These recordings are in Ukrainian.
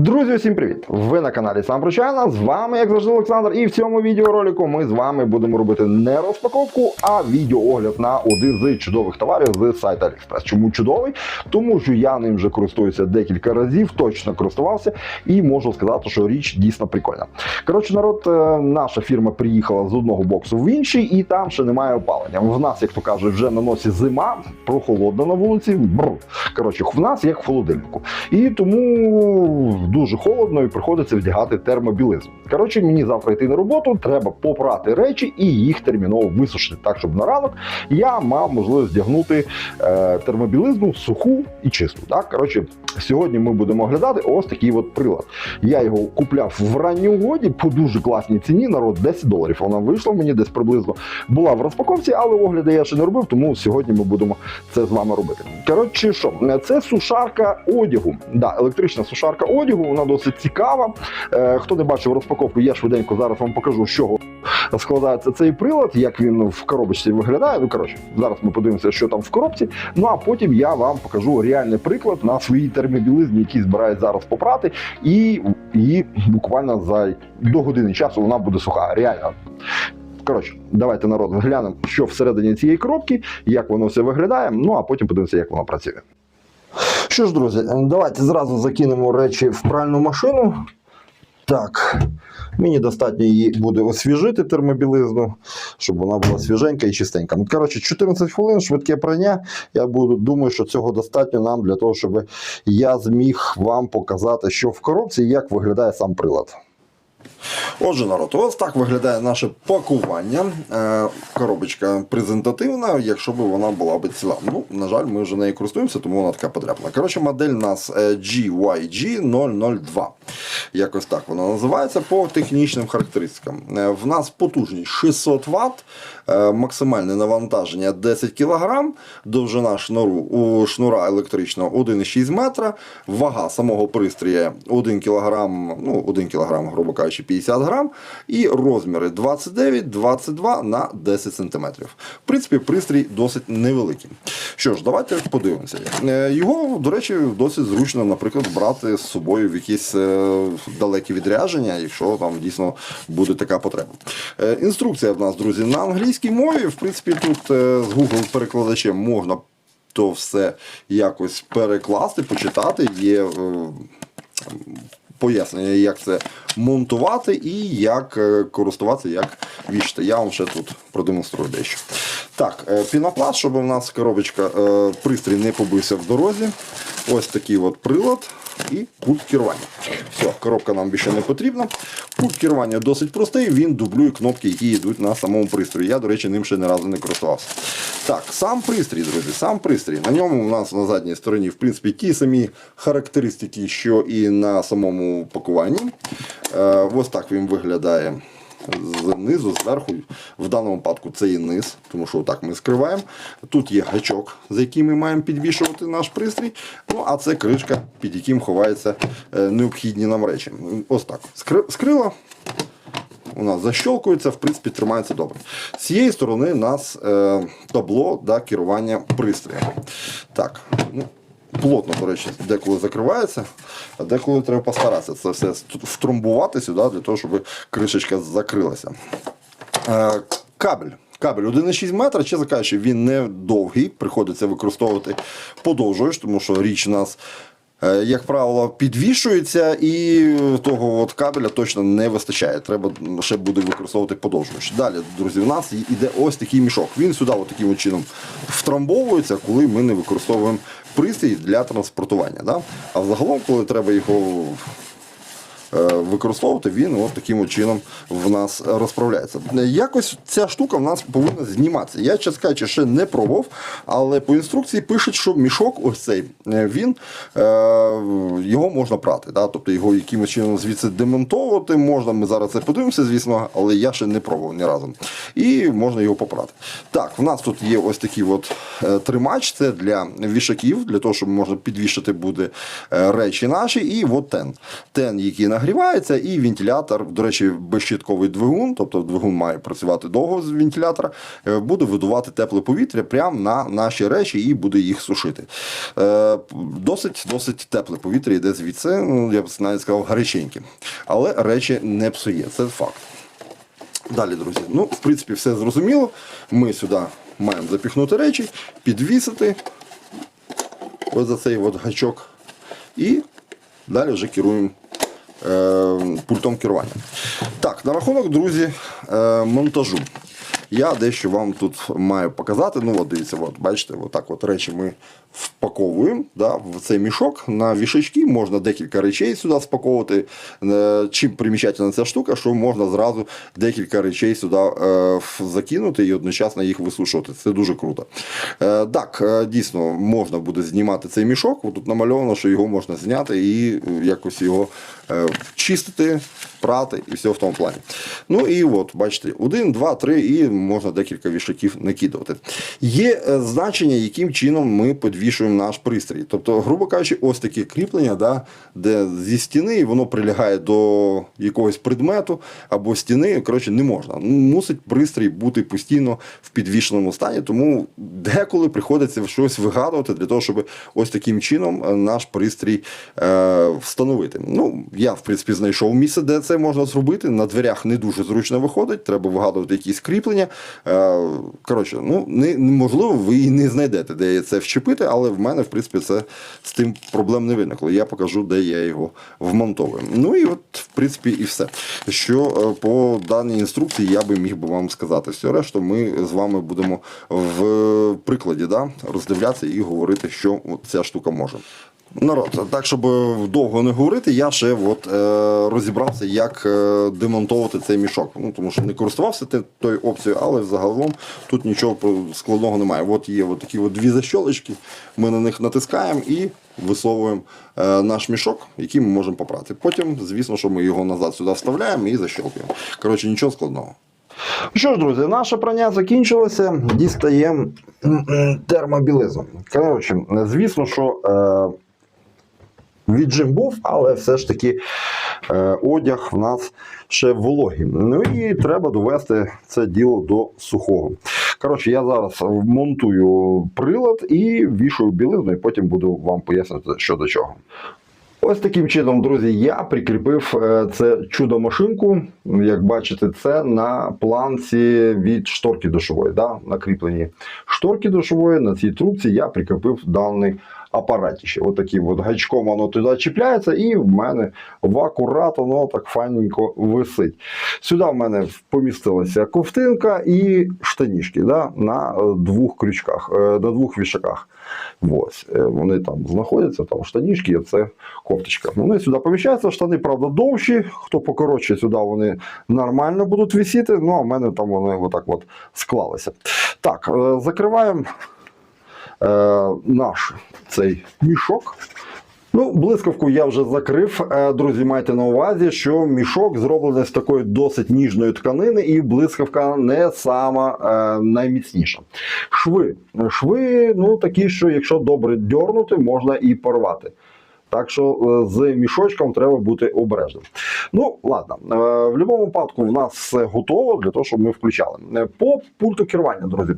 Друзі, усім привіт! Ви на каналі Сам Причайна. З вами, як завжди, Олександр. І в цьому відеоролику ми з вами будемо робити не розпаковку, а відеоогляд на один з чудових товарів з сайту AliExpress. Чому чудовий? Тому що я ним вже користуюся декілька разів, точно користувався, і можу сказати, що річ дійсно прикольна. Коротше, народ, е, наша фірма приїхала з одного боксу в інший, і там ще немає опалення. В нас, як то кажуть, вже на носі зима, прохолодно на вулиці. Бррр. Коротше, в нас як в холодильнику. І тому дуже холодно і приходиться вдягати термобілизну. Коротше, мені завтра йти на роботу, треба попрати речі і їх терміново висушити, так щоб на ранок я мав можливість вдягнути е, термобілизну суху і чисту. Так, коротше, сьогодні ми будемо оглядати ось такий от прилад. Я його купляв в ранній угоді по дуже класній ціні. Народ 10 доларів. Вона вийшла мені десь приблизно була в розпаковці, але огляди я ще не робив, тому сьогодні ми будемо це з вами робити. Коротше, що це сушарка одягу. Да, електрична сушарка одягу. Вона досить цікава. Е, хто не бачив розпаковку, я швиденько зараз вам покажу, з чого складається цей прилад, як він в коробочці виглядає. Ну коротше, зараз ми подивимося, що там в коробці. Ну а потім я вам покажу реальний приклад на своїй термобілизні, які збираюсь зараз попрати, і її буквально за до години часу вона буде суха. Реально. Коротше, давайте народ глянемо, що всередині цієї коробки, як воно все виглядає. Ну а потім подивимося, як воно працює. Що ж, друзі, давайте зразу закинемо речі в пральну машину. Так, мені достатньо її буде освіжити термобілизну, щоб вона була свіженька і чистенька. Ну, Коротше, 14 хвилин, швидке прання. Я буду, думаю, що цього достатньо нам для того, щоб я зміг вам показати, що в коробці і як виглядає сам прилад. Отже, народ, ось так виглядає наше пакування. Е, коробочка презентативна, якщо б вона була б ціла. Ну, на жаль, ми вже нею користуємося, тому вона така подряпана. Коротше, модель у нас е, GYG002. Якось так вона називається по технічним характеристикам. Е, В нас потужність 600 Вт, максимальне навантаження 10 кг, довжина шнуру у шнура електричного 1,6 метра, вага самого пристрія 1 кг, ну 1 кг, грубо кажучи, 50 грам, і розміри 29, 22 на 10 см. В принципі, пристрій досить невеликий. Що ж, давайте подивимося. Е, Його, до речі, досить зручно, наприклад, брати з собою в якісь е, далекі відрядження, якщо там дійсно буде така потреба. Е, Інструкція в нас, друзі, на англійській мові. В принципі, тут з Google перекладачем можна то все якось перекласти, почитати. Є пояснення, як це монтувати і як е, користуватися, як вішати. Я вам ще тут продемонструю дещо. Так, е, пінопласт, щоб у нас коробочка, е, пристрій не побився в дорозі. Ось такий от прилад і пульт керування. Все, коробка нам більше не потрібна. Пульт керування досить простий, він дублює кнопки, які йдуть на самому пристрої. Я, до речі, ним ще не разу не користувався. Так, сам пристрій, друзі, сам пристрій. На ньому у нас на задній стороні, в принципі, ті самі характеристики, що і на самому пакуванні. Е, ось так він виглядає знизу, зверху. В даному випадку це і низ, тому що отак ми скриваємо. Тут є гачок, за яким ми маємо підвішувати наш пристрій. Ну, а це кришка, під яким ховаються е, необхідні нам речі. Ось так. Скрила. У защелкується, в принципі, тримається добре. З цієї сторони у нас е, табло да, керування пристроєм. Так, ну, плотно, до деколи закривається, а деколи треба постаратися це все втрамбувати сюди, для того, щоб кришечка закрилася. Е, кабель. Кабель 1,6 метра, чесно кажучи, він не довгий, приходиться використовувати подовжуєш, тому що річ у нас, е, як правило, підвішується, і того от кабеля точно не вистачає. Треба ще буде використовувати подовжувач. Далі, друзі, у нас йде ось такий мішок. Він сюди от таким чином втрамбовується, коли ми не використовуємо пристрій для транспортування. Да? А взагалом, коли треба його використовувати, він от таким чином в нас розправляється. Якось ця штука в нас повинна зніматися. Я, чесно кажучи, ще не пробував, але по інструкції пишуть, що мішок ось цей, е, він, е, його можна прати. Да? Тобто його якимось чином звідси демонтовувати можна. Ми зараз це подивимося, звісно, але я ще не пробував ні разу. І можна його попрати. Так, в нас тут є ось такий от е, тримач, це для вішаків, для того, щоб можна підвішати буде е, речі наші. І от тен. Тен, який на нагрівається, і вентилятор, до речі, безщитковий двигун, тобто двигун має працювати довго з вентилятора, е, буде видувати тепле повітря прямо на наші речі і буде їх сушити. Е, Досить, досить тепле повітря йде звідси, ну, я б навіть сказав, гаряченьке. Але речі не псує, це факт. Далі, друзі, ну, в принципі, все зрозуміло. Ми сюди маємо запіхнути речі, підвісити ось за цей от гачок. І далі вже керуємо пультом керування. Так, на рахунок, друзі, е, монтажу. Я дещо вам тут маю показати. Ну, от дивіться, от, бачите, отак от речі ми впаковуємо да, в цей мішок. На вішачки можна декілька речей сюди спаковувати. Е, Чим примічательна ця штука, що можна зразу декілька речей сюди е, закинути і одночасно їх висушувати. Це дуже круто. Е, так, дійсно, можна буде знімати цей мішок. Тут намальовано, що його можна зняти і якось його чистити, прати і все в тому плані. Ну і от, бачите, один, два, три, і можна декілька вішаків накидувати. Є е, значення, яким чином ми підвішуємо наш пристрій. Тобто, грубо кажучи, ось таке кріплення, да, де зі стіни воно прилягає до якогось предмету або стіни. Коротше, не можна. Мусить пристрій бути постійно в підвішеному стані, тому деколи приходиться щось вигадувати для того, щоб ось таким чином е, наш пристрій е, встановити. Ну, я, в принципі, знайшов місце, де це можна зробити. На дверях не дуже зручно виходить, треба вигадувати якісь кріплення. Е, коротше, ну, не, неможливо, ви і не знайдете, де це вчепити, але в мене, в принципі, це з тим проблем не виникло. Я покажу, де я його вмонтовую. Ну і от, в принципі, і все. Що е, по даній інструкції я би міг би вам сказати. Все решту ми з вами будемо в прикладі да, роздивлятися і говорити, що ця штука може. Народ, так щоб довго не говорити, я ще от, е, розібрався, як е, демонтовувати цей мішок. Ну, тому що не користувався тою опцією, але загалом тут нічого складного немає. От є от такі от дві защолочки, ми на них натискаємо і висовуємо е, наш мішок, який ми можемо попрати. Потім, звісно, що ми його назад сюди вставляємо і защелкуємо. Коротше, нічого складного. Що ж, друзі, наше прання закінчилося. Дістаємо м-м. Коротше, звісно, що е, віджим був, але все ж таки е, одяг в нас ще вологий. Ну і треба довести це діло до сухого. Коротше, я зараз монтую прилад і вішую білизну, і потім буду вам пояснити, що до чого. Ось таким чином, друзі, я прикріпив е, це чудо-машинку. Як бачите, це на планці від шторки душової. Да? На кріпленні шторки душової на цій трубці я прикріпив даний апаратіще. Ось таким от гачком воно туди чіпляється, і в мене в акурат воно так файненько висить. Сюди в мене помістилася ковтинка і штанішки да? на двох крючках, е, на двох вішаках. Ось, е, вони там знаходяться, там штанішки, це кофточка. Вони сюди поміщаються, штани, правда, довші. Хто покоротше, сюди вони нормально будуть висіти. Ну, а в мене там вони отак от склалися. Так, е, закриваємо е, наш цей мішок. Ну, блискавку я вже закрив. Е, Друзі, майте на увазі, що мішок зроблений з такої досить ніжної тканини, і блискавка не сама е, найміцніша. Шви. Шви, ну такі, що якщо добре дьорнути, можна і порвати. Так що е, з мішочком треба бути обережним. Ну, ладно, Е, в будь-якому випадку в нас все готово для того, щоб ми включали. Е, По пульту керування, друзі.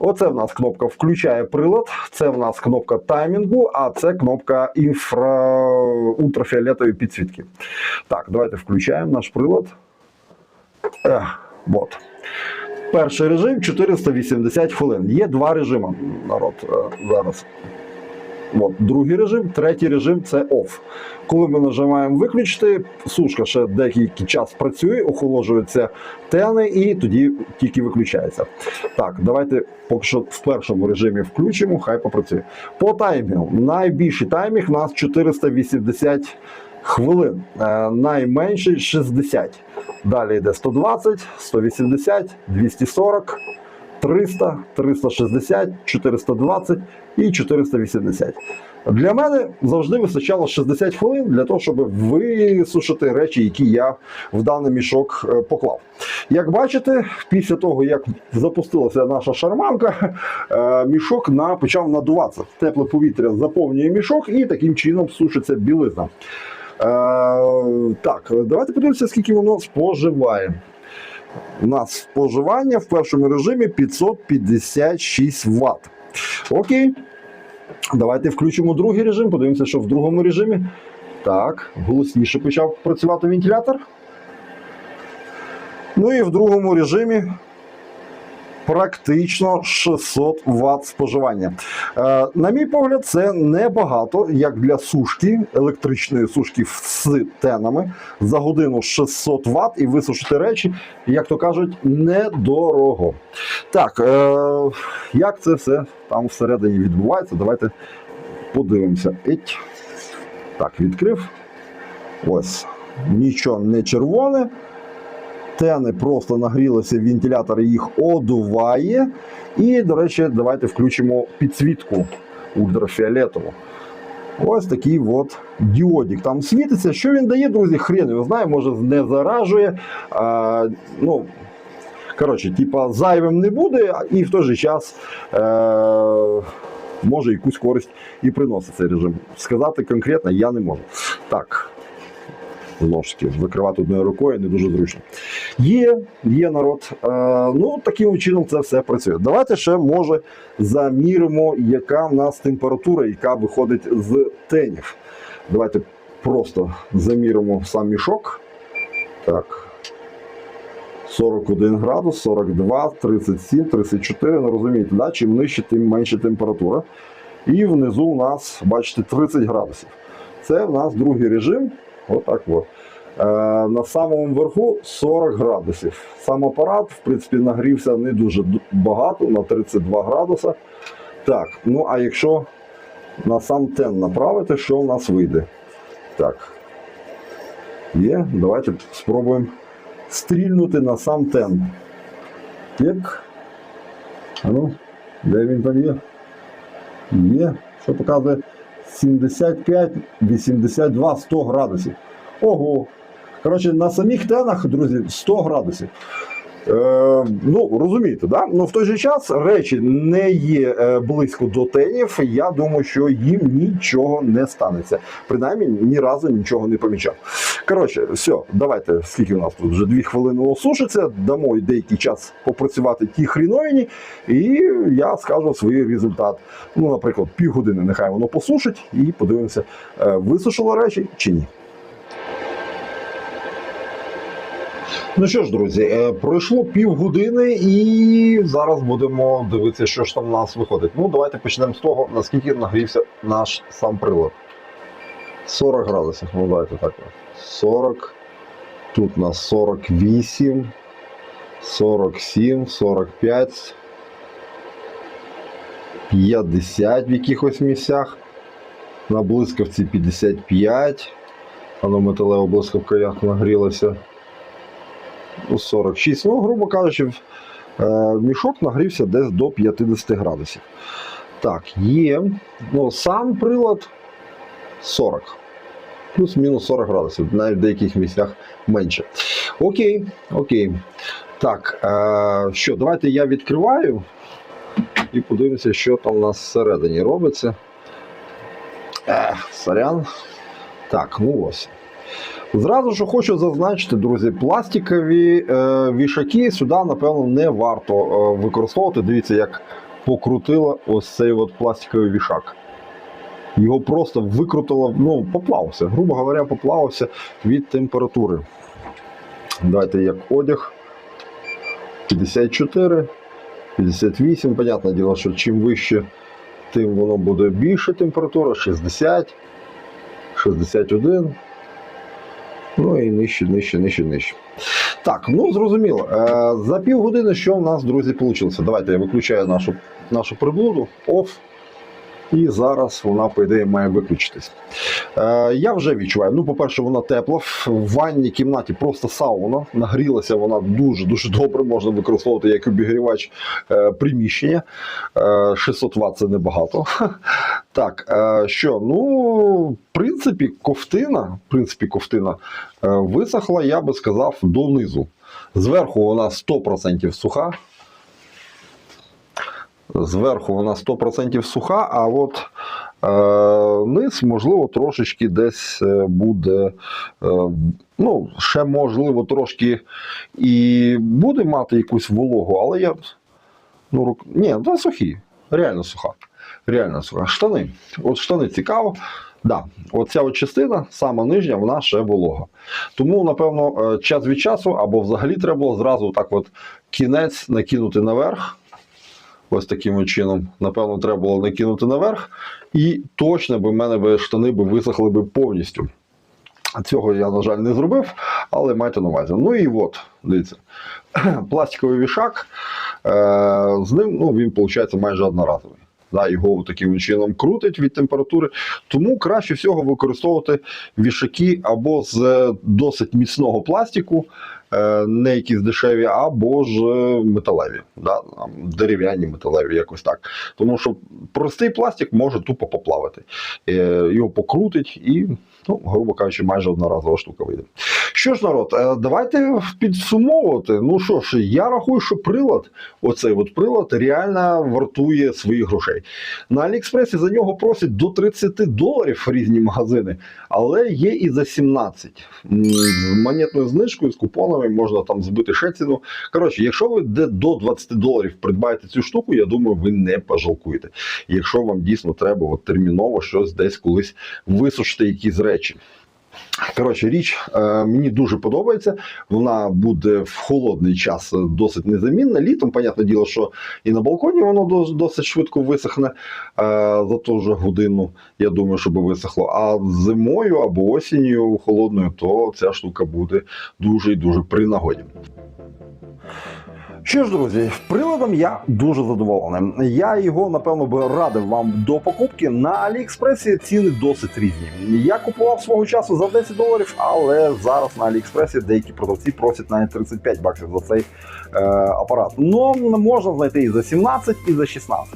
Оце в нас кнопка включає прилад, це в нас кнопка таймінгу, а це кнопка інфра... ультрафіолетової підсвітки. Так, давайте включаємо наш прилад. Ех, от. Перший режим 480 хвилин. Є два режими, народ, зараз. От, другий режим, третій режим це OFF. Коли ми нажимаємо виключити, сушка ще деякий час працює, охолоджуються тени і тоді тільки виключається. Так, давайте поки що в першому режимі включимо, хай попрацює. По таймінгу. Найбільший таймінг у нас 480 хвилин, е, найменший 60. Далі йде 120, 180, 240. 300, 360, 420 і 480. Для мене завжди вистачало 60 хвилин для того, щоб висушити речі, які я в даний мішок е, поклав. Як бачите, після того, як запустилася наша шарманка, е, мішок на, почав надуватися. Тепле повітря заповнює мішок і таким чином сушиться білизна. так, давайте подивимося, скільки воно споживає. У нас споживання в першому режимі 556 Вт. Окей. Давайте включимо другий режим, подивимося, що в другому режимі. Так, голосніше почав працювати вентилятор. Ну і в другому режимі практично 600 Вт споживання. Е, на мій погляд, це небагато, як для сушки, електричної сушки з тенами. За годину 600 Вт і висушити речі, як то кажуть, недорого. Так, е, як це все там всередині відбувається, давайте подивимося. Еть. Так, відкрив. Ось. Нічого не червоне. Тени просто нагрілися, вентилятор їх одуває. І, до речі, давайте включимо підсвітку ультрафіолетову. Ось такий от діодик там світиться. Що він дає, друзі? Хрен його знає, може не заражує. А, ну, коротше, типа зайвим не буде, і в той же час е- може якусь користь і приносить цей режим. Сказати конкретно я не можу. Так. Таки, викривати одною рукою не дуже зручно. Є, є народ. Е, ну, таким чином це все працює. Давайте ще, може, заміримо, яка в нас температура, яка виходить з тенів. Давайте просто заміримо сам мішок. Так. 41 градус, 42, 37, 34. Ну розумієте, да? чим нижче, тим менше температура. І внизу у нас, бачите, 30 градусів. Це в нас другий режим. Отак от. Е, на самому верху 40 градусів. Сам апарат, в принципі, нагрівся не дуже багато, на 32 градуса. Так, ну а якщо на сам тен направити, що в нас вийде? Так. Є, давайте спробуємо стрільнути на сам тен. Як? А ну, де він там є? Є. Що показує? 75, 82, 100 градусів. Ого. Коротше, на самих тенах, друзі, 100 градусів. Е, ну, розумієте, да? Ну, в той же час речі не є е, близько до тенів. Я думаю, що їм нічого не станеться. Принаймні, ні разу нічого не помічав. Коротше, все, давайте, скільки у нас тут вже дві хвилини осушиться, дамо деякий час попрацювати ті хріновині, і я скажу свій результат. Ну, наприклад, півгодини нехай воно посушить, і подивимося, е, висушило речі чи ні. Ну що ж, друзі, е, пройшло півгодини, і зараз будемо дивитися, що ж там у нас виходить. Ну, давайте почнемо з того, наскільки нагрівся наш сам прилад. 40 градусів, ну давайте так. 40. Тут у нас 48, 47, 45, 50 в якихось місцях. На блискавці 55. Воно металева блискавка як нагрілася. Ну, 46. Ну, грубо кажучи, е, мішок нагрівся десь до 50 градусів. Так, є. Ну, сам прилад 40. Плюс-мінус 40 градусів, навіть в деяких місцях менше. Окей, окей. Так, е, що, давайте я відкриваю і подивимося, що там у нас всередині робиться. Ех, сорян. Так, ну ось. Зразу ж хочу зазначити, друзі, пластикові е, вішаки сюди, напевно, не варто е, використовувати. Дивіться, як покрутило ось цей от пластиковий вішак. Його просто викрутило, ну, поплавився, грубо говоря, поплавився від температури. Давайте як одяг. 54, 58. Понятне діло, що чим вище, тим воно буде більше температура. 60, 61. Ну і нижче, нижче, нижче, нижче. Так, ну зрозуміло. Е, за півгодини що в нас, друзі, вийшло? Давайте я виключаю нашу, нашу приблуду. Оф. І зараз вона, по ідеї, має виключитись. Е, я вже відчуваю. Ну, по-перше, вона тепла. В ванній кімнаті просто сауна. Нагрілася вона дуже-дуже добре. Можна використовувати як обігрівач е, приміщення. Е, 600 Вт це небагато. Так, е, що, ну, в принципі, ковтина, в принципі, ковтина е, висохла, я би сказав, донизу. Зверху вона 100% суха. Зверху вона 100% суха, а от е, низ, можливо, трошечки десь е, буде. Е, ну, ще можливо, трошки і буде мати якусь вологу, але я. Ну, рук... Ні, да, сухі. Реально суха. Реально суха. Штани. От штани цікаво. Да, оця от частина, сама нижня, вона ще волога. Тому, напевно, е, час від часу або взагалі треба було зразу так от кінець накинути наверх. Ось таким чином. Напевно, треба було накинути наверх. І точно би в мене би штани би висохли би повністю. Цього я, на жаль, не зробив, але майте на увазі. Ну і от, дивіться, пластиковий вішак. Е, з ним ну, він, виходить, майже одноразовий. Да, його таким чином крутить від температури. Тому краще всього використовувати вішаки або з е, досить міцного пластику, не якісь дешеві, або ж е, металеві, да, дерев'яні металеві, якось так. Тому що простий пластик може тупо поплавати. Е, Його покрутить і, ну, грубо кажучи, майже одноразова штука вийде. Що ж, народ, е, давайте підсумовувати. Ну що ж, я рахую, що прилад, оцей от прилад, реально вартує своїх грошей. На Аліекспресі за нього просять до 30 доларів різні магазини, але є і за 17. М, З монетною знижкою, з купонами можна там збити ще ціну. Коротше, якщо ви до 20 доларів придбаєте цю штуку, я думаю, ви не пожалкуєте. Якщо вам дійсно треба от, терміново щось десь колись висушити якісь речі. Pet. Коротше, річ е, мені дуже подобається. Вона буде в холодний час досить незамінна. Літом, понятне діло, що і на балконі воно досить швидко висохне е, за ту ж годину. Я думаю, щоб висохло. А зимою або осінню холодною, то ця штука буде дуже і дуже при нагоді. Що ж, друзі, приладом я дуже задоволений. Я його, напевно, би радив вам до покупки. На Аліекспресі ціни досить різні. Я купував свого часу за 10 доларів, але зараз на Аліекспресі деякі продавці просять навіть 35 баксів за цей е, апарат. Ну, можна знайти і за 17, і за 16.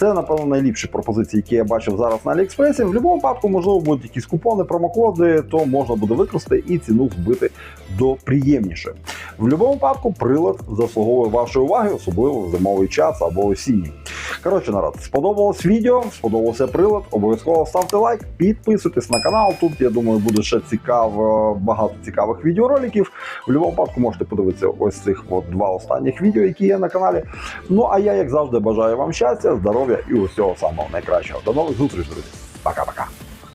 Це, напевно, найліпші пропозиції, які я бачив зараз на Аліекспресі. В будь-якому випадку, можливо, будуть якісь купони, промокоди, то можна буде використати і ціну збити до приємніше. В будь-якому випадку прилад заслуговує вашої уваги, особливо в зимовий час або осінній. Коротше, народ, сподобалось відео, сподобався прилад. Обов'язково ставте лайк, підписуйтесь на канал. Тут я думаю, буде ще цікаво, багато цікавих відеороликів. В будь-якому випадку можете подивитися ось цих от два останніх відео, які є на каналі. Ну а я, як завжди, бажаю вам щастя, здоров'я і усього самого найкращого. До нових зустрічей, друзі. Пока-пока.